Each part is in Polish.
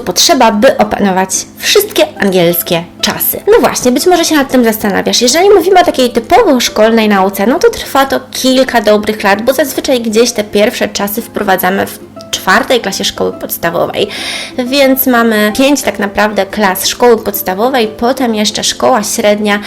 potrzeba, by opanować wszystkie angielskie czasy. No właśnie, być może się nad tym zastanawiasz. Jeżeli mówimy o takiej typowo szkolnej nauce, no to trwa to kilka dobrych lat, bo zazwyczaj gdzieś te pierwsze czasy wprowadzamy w czwartej klasie szkoły podstawowej. Więc mamy pięć tak naprawdę klas szkoły podstawowej, potem jeszcze szkoła średnia.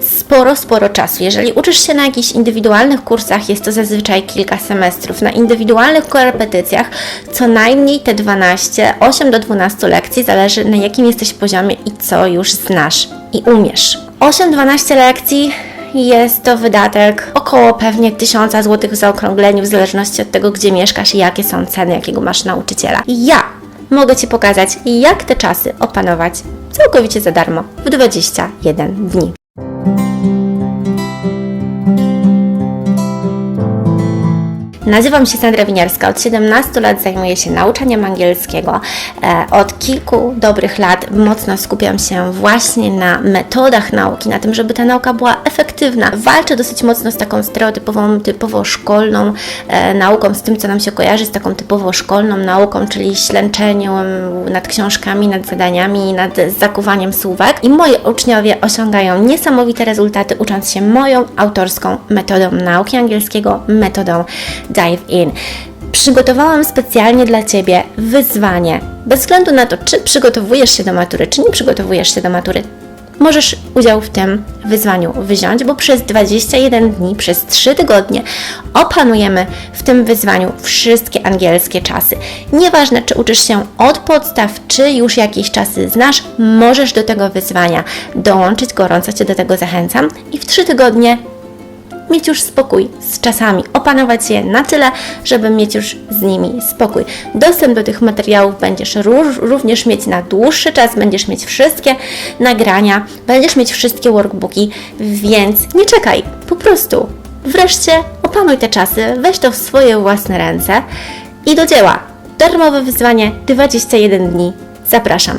Sporo, sporo czasu. Jeżeli uczysz się na jakichś indywidualnych kursach, jest to zazwyczaj kilka semestrów. Na indywidualnych korepetycjach co najmniej te 12, 8 do 12 lekcji, zależy na jakim jesteś poziomie i co już znasz i umiesz. 8-12 lekcji jest to wydatek około pewnie 1000 zł w zaokrągleniu, w zależności od tego, gdzie mieszkasz i jakie są ceny, jakiego masz nauczyciela. Ja mogę Ci pokazać, jak te czasy opanować całkowicie za darmo w 21 dni. Nazywam się Sandra Winiarska. Od 17 lat zajmuję się nauczaniem angielskiego. E, Od kilku dobrych lat mocno skupiam się właśnie na metodach nauki, na tym, żeby ta nauka była efektywna. Walczę dosyć mocno z taką stereotypową, typowo szkolną e, nauką, z tym, co nam się kojarzy z taką typowo szkolną nauką, czyli ślęczeniem nad książkami, nad zadaniami, nad zakuwaniem słówek. I moi uczniowie osiągają niesamowite rezultaty, ucząc się moją autorską metodą nauki angielskiego, metodą Dive In. Przygotowałam specjalnie dla Ciebie wyzwanie. Bez względu na to, czy przygotowujesz się do matury, czy nie przygotowujesz się do matury, możesz udział w tym wyzwaniu wziąć, bo przez 21 dni, przez 3 tygodnie opanujemy w tym wyzwaniu wszystkie angielskie czasy. Nieważne, czy uczysz się od podstaw, czy już jakieś czasy znasz, możesz do tego wyzwania dołączyć. Gorąco Cię do tego zachęcam i w 3 tygodnie mieć już spokój z czasami, opanować je na tyle, żeby mieć już z nimi spokój. Dostęp do tych materiałów będziesz ró- również mieć na dłuższy czas, będziesz mieć wszystkie nagrania, będziesz mieć wszystkie workbooki, więc nie czekaj, po prostu wreszcie opanuj te czasy, weź to w swoje własne ręce i do dzieła. Darmowe wyzwanie 21 dni. Zapraszam.